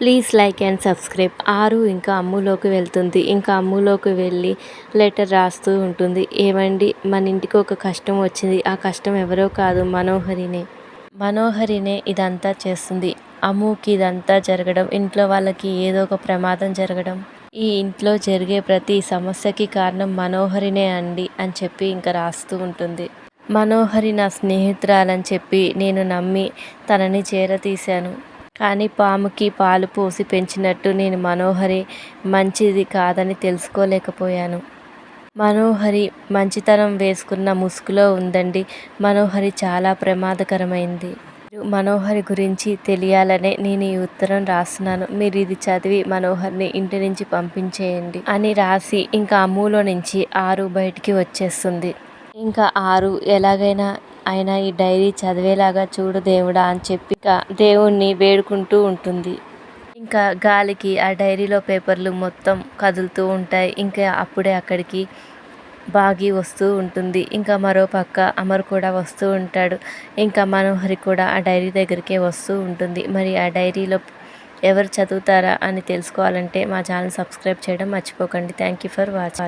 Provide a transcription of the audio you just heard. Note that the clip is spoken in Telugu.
Please like and subscribe. ఆరు ఇంకా అమ్ములోకి వెళ్తుంది. ఇంకా అమ్ములోకి వెళ్ళి లెటర్ రాస్తూ ఉంటుంది. ఏమండి? మన ఇంటికి ఒక కష్టం వచ్చింది. ఆ కష్టం ఎవరో కాదు మనోహరినే. మనోహరినే ఇదంతా చేస్తుంది. అమ్ముకి ఇదంతా జరగడం ఇంట్లో వాళ్ళకి ఏదో ఒక ప్రమాదం జరగడం. ఈ ఇంట్లో జరిగే ప్రతి సమస్యకి కారణం మనోహరినే అండి అని చెప్పి ఇంకా రాస్తూ ఉంటుంది. మనోహరి నా స్నేహితురాలని చెప్పి నేను నమ్మి తనని చేరతీశాను. కానీ పాముకి పాలు పోసి పెంచినట్టు నేను మనోహరి మంచిది కాదని తెలుసుకోలేకపోయాను. మనోహరి మంచితనం వేసుకున్న ముసుగులో ఉందండి. మనోహరి చాలా ప్రమాదకరమైంది. మనోహరి గురించి తెలియాలనే నేను ఈ ఉత్తరం రాస్తున్నాను. మీరు ఇది చదివి మనోహర్ని ఇంటి నుంచి పంపించేయండి అని రాసి ఇంకా అమ్ములో నుంచి ఆరు బయటికి వచ్చేస్తుంది. ఇంకా ఆరు ఎలాగైనా ఆయన ఈ డైరీ చదివేలాగా చూడు దేవుడా అని చెప్పి దేవుణ్ణి వేడుకుంటూ ఉంటుంది. ఇంకా గాలికి ఆ డైరీలో పేపర్లు మొత్తం కదులుతూ ఉంటాయి. ఇంకా అప్పుడే అక్కడికి బాగి వస్తూ ఉంటుంది. ఇంకా మరో పక్క అమర్ కూడా వస్తూ ఉంటాడు. ఇంకా మనోహరి కూడా ఆ డైరీ దగ్గరికే వస్తూ ఉంటుంది. మరి ఆ డైరీలో ఎవరు చదువుతారా అని తెలుసుకోవాలంటే మా ఛానల్ సబ్స్క్రైబ్ చేయడం మర్చిపోకండి. Thank you for watching.